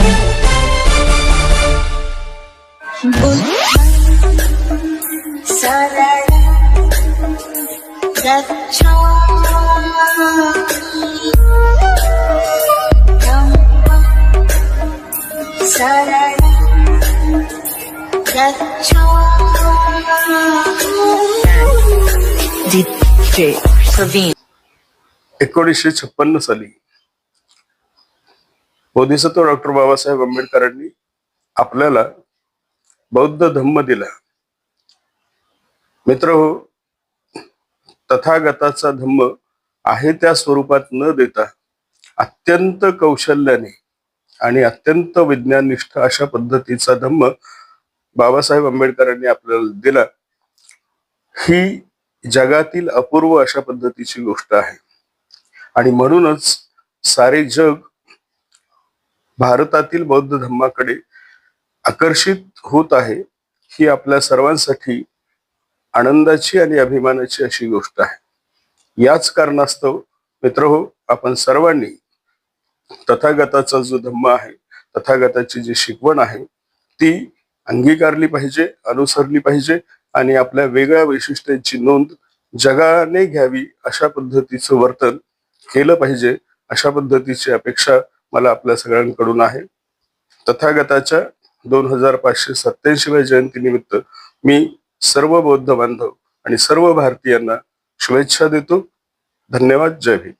করছেন DJ Praveen 1956 साली हो, बोधिसत्व डॉक्टर बाबासाहेब आंबेडकरांनी आपल्याला बौद्ध धम्म दिला. मित्र हो तथागताचा धम्म आहे त्या स्वरूपात न देता अत्यंत कौशल्याने आणि अत्यंत विज्ञाननिष्ठ अशा पद्धतीचा धम्म बाबासाहेब आंबेडकरांनी आपल्याला दिला. ही जगातील अपूर्व अशा पद्धतीची गोष्ट आहे. आणि म्हणूनच सारे जग भारतातील बौद्ध धर्माकडे आकर्षित होत आहे ही आपल्या सर्वांसाठी आनंदाची आणि अभिमानाची अशी गोष्ट आहे. याच कारणास्तव मित्र हो आपण सर्वांनी तथागताचा जो धम्म आहे तथागताची जी शिकवण आहे ती अंगीकारली पाहिजे अनुसरली पाहिजे आणि आपल्या वेगळ्या वैशिष्ट्यांची नोंद जगाने घ्यावी अशा पद्धतीचं वर्तन केलं पाहिजे अशा पद्धतीची अपेक्षा मला आपल्या सगळ्यांकडून आहे. तथागताच्या दोन हजार पाचशे सत्याऐंशीव्या जयंतीनिमित्त मी सर्व बौद्ध बांधव आणि सर्व भारतीयांना शुभेच्छा देतो. धन्यवाद. जय भीम.